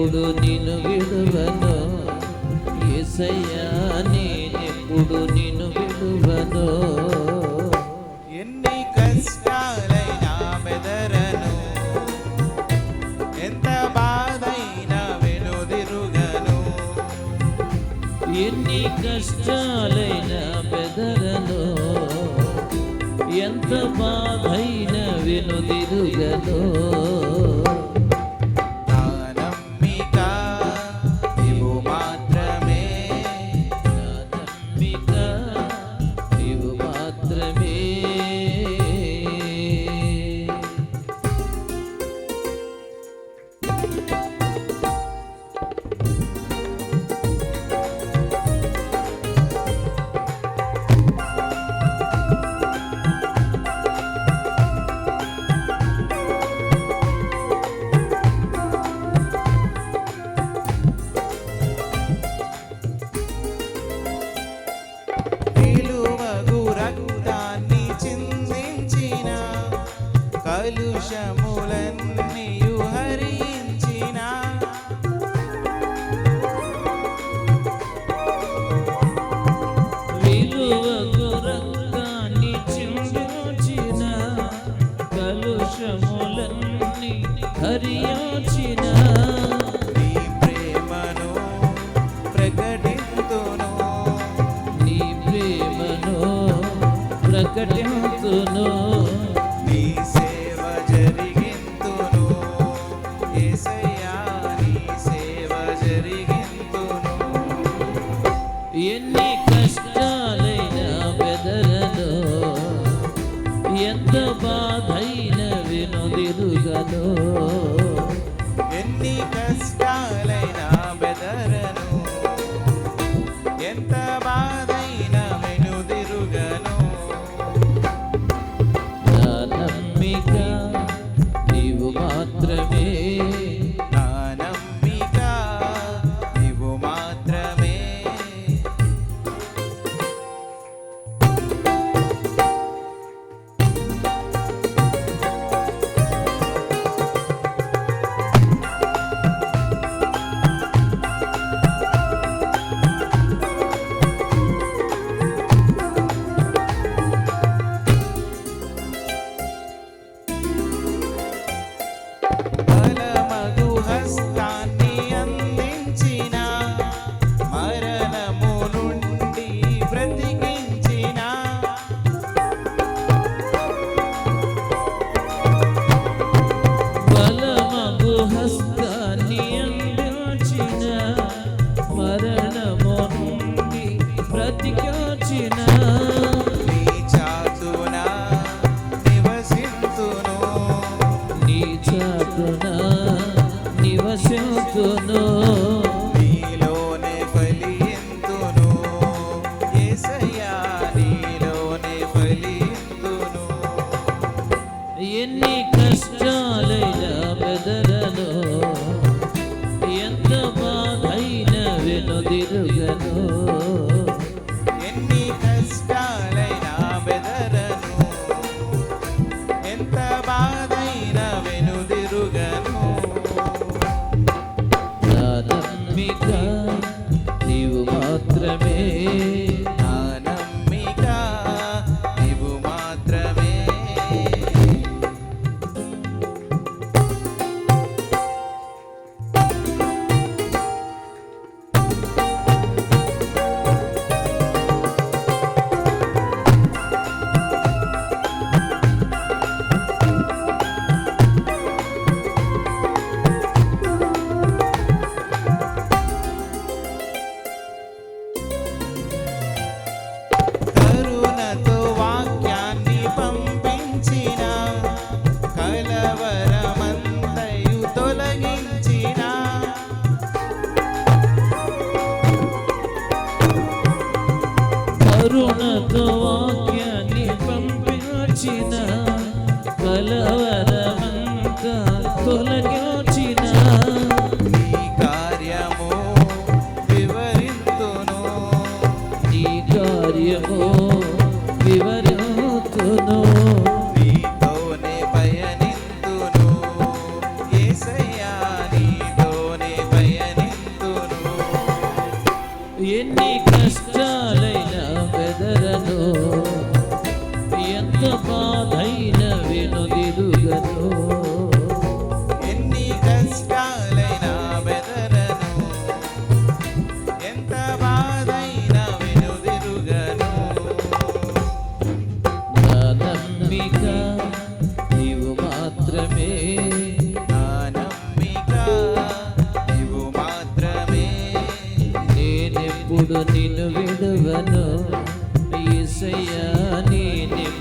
నేనెప్పుడు నిన్ను విడువను ఏసయ్యా నేనెప్పుడు నిన్ను విడువను ఎన్ని కష్టాలైనా బెదరను. ఎంత బాధైనా వెనుదిరుగను. ఎన్ని కష్టాలైనా బెదరను. ఎంత బాధైన వెనుదిరుగను. హరించిన నీ ప్రేమను ప్రకటింతును. నీ ప్రేమను ప్రకటింతును. నీ సేవ జరిగింతును. యేసయ్యా నీ సేవ జరిగింతును. ఎన్ని కష్టాలైనా బెదరను. ఎంత బాధైన వినుదిరుగను ఎన్ని కష్టాల వెనుదిరుగను ఎన్ని కష్టాలైనా బెదరను. ఎంత బాధైనా వెనుదిరుగను. నా నమ్మిక తొలగించిన కలవరమంక తొలగించిన నీ కార్యము వివరింతును. నీ కార్యము వివరింతును. నీతోనే పయనింతును. ఏసయ్యా నీతోనే పయనింతును. ఎన్ని కష్టాలైనా వెదరను ఎంత బాధైన వినుదిరుగను. ఎన్ని కష్టాలైన బెదరను. ఎంత బాధైన వినుదిరుగను. నా నమ్మిక నీవు మాత్రమే. నా నమ్మిక నీవు మాత్రమే. నేనెప్పుడు నిన్ను విడువను ఈసయ్యా.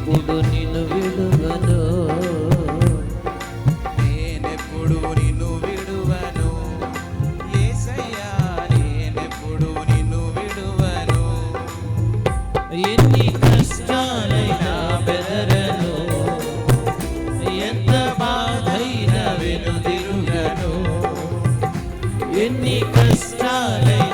నేనెప్పుడు నిన్ను విడువను? నేనెప్పుడు నిన్ను విడువను? లేసయ్యా నేనెప్పుడు నిన్ను విడువను? ఎన్ని కష్టాలైనా బెదరను? ఎంత బాధైన వెను తిరుగను ఎన్ని కష్టాలైనా